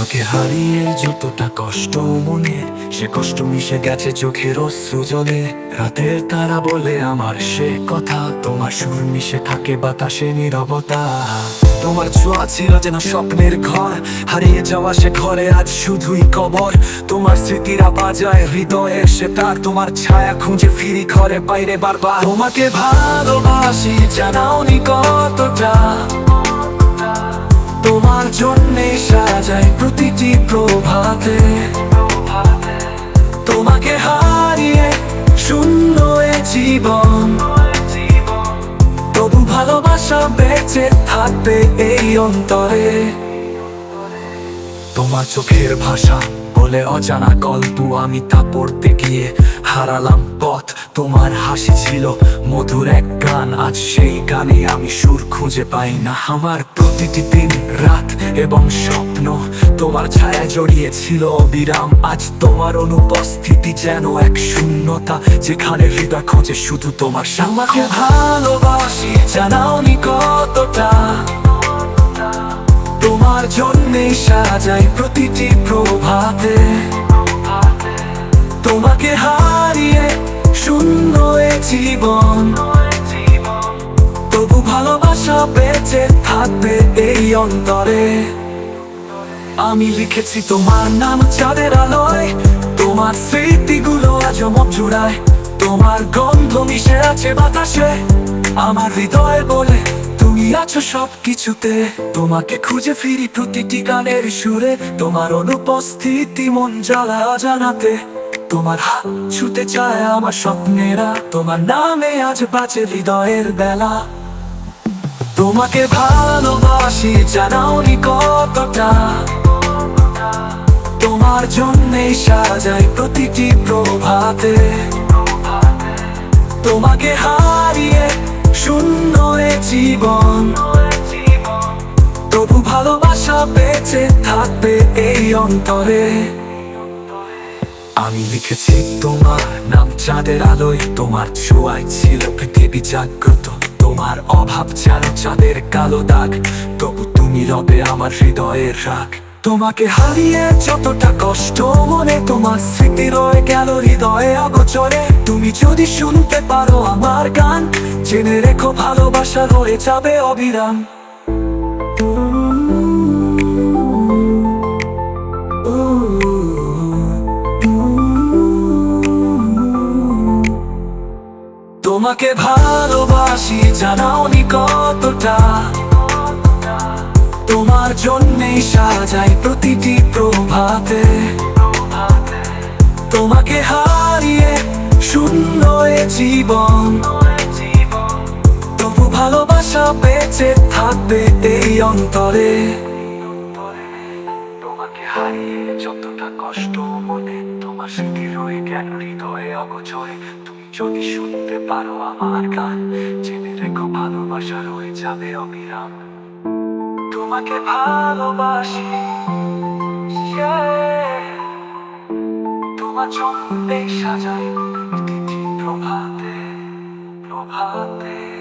তোমাকে হারিয়ে যতটা কষ্ট মনে, সে কষ্ট মিশে গেছে চোখের অশ্রু জলে। রাতের তারা বলে আমার সে কথা, তোমার সুর মিশে থাকে বাতাসে নীরবতা। তোমার ছোঁয়া ছিল যেন স্বপ্নের ঘর, হারিয়ে যাওয়া সে ঘরে আজ শুধুই কবর। তোমার স্মৃতিরা বাজায় হৃদয়ে, সে তার তোমার ছায়া খুঁজে ফিরি ঘরে বাইরে বারবার। তোমাকে ভালোবাসি, জানাওনি কতটা সাজাই প্রতিটি প্রভাতে। তোমাকে হারিয়ে শূন্য জীবন। তবু ভালোবাসা বেঁচে থাকবে এই অন্তরে। তোমার চোখের ভাষা বলে অজানা গল্প আমি তা পড়তে গিয়ে হারালাম পথ। তোমার হাসি ছিল মধুর এক গান, আজ সেই গানে আমি সুর খুঁজে পাই না। আমার প্রতিটি দিন, রাত এবং স্বপ্ন তোমার ছায়া জড়িয়েছিল অবিরাম। আজ তোমার অনুপস্থিতি যেন এক শূন্যতা, যেখানে হৃদয় খোঁজে শুধু তোমার আমাকে ভালোবাসি, জানাওনি কতটা? তোমার জন্যেই সাজাই প্রতিটি জীবন। তবু ভালোবাসা বেঁচে থাকবে এই অন্তরে। আমি লিখেছি তোমার নাম চাঁদের আলোয়, তোমার স্মৃতিগুলো আজ মন জুড়ায়, তোমার গন্ধ মিশে আছে বাতাসে, আমার হৃদয় বলে তুমি আছো সব কিছুতে তোমাকে খুঁজে ফিরি প্রতিটি গানের সুরে, তোমার অনুপস্থিতি মন জ্বালা অজানাতে তোমার হাত ছুতে চায় আমার স্বপ্নেরা। তোমার নামে আজ বাঁচে হৃদয়ের বেলা। তোমাকে ভালোবাসি, জানাওনি কতটা। তোমার জন্যেই সাজাই প্রতিটি প্রভাতে। তোমাকে হারিয়ে শূন্য জীবন। তবু ভালোবাসা বেঁচে থাকবে এই অন্তরে। আমি লিখেছি তোমার নাম, চাঁদের আলোয় তোমার ছোঁয়ায় ছিল পৃথিবী জাগ্রত। তোমার অভাব যেন চাঁদের কালো দাগ, তবু তুমি রবে আমার হৃদয়ের রাগ। তোমাকে হারিয়ে যতটা কষ্ট মনে, তোমার স্মৃতি রয়ে গেল হৃদয়ে অগোচরে। তুমি যদি শুনতে পারো আমার গান, জেনে রেখো ভালোবাসা রয়ে যাবে অবিরাম। তোমাকে ভালোবাসি, জানাওনি কতটা। তোমার জন্যেই সাজাই প্রতিটি প্রভাতে। তোমাকে হারিয়ে শূন্য জীবন। তবু ভালোবাসা বেঁচে থাকবে এই অন্তরে। তোমাকে হারিয়ে যতটা কষ্ট মনে, তোমার স্মৃতি রয়ে গেল হৃদয়ে অগোচরে। তুমি যদি শুনতে পারো আমার গান, জেনে রেখো ভালোবাসা রয়ে যাবে অবিরাম তোমাকে ভালোবাসি. তোমার জন্যে সাজাই প্রভাতে প্রভাতে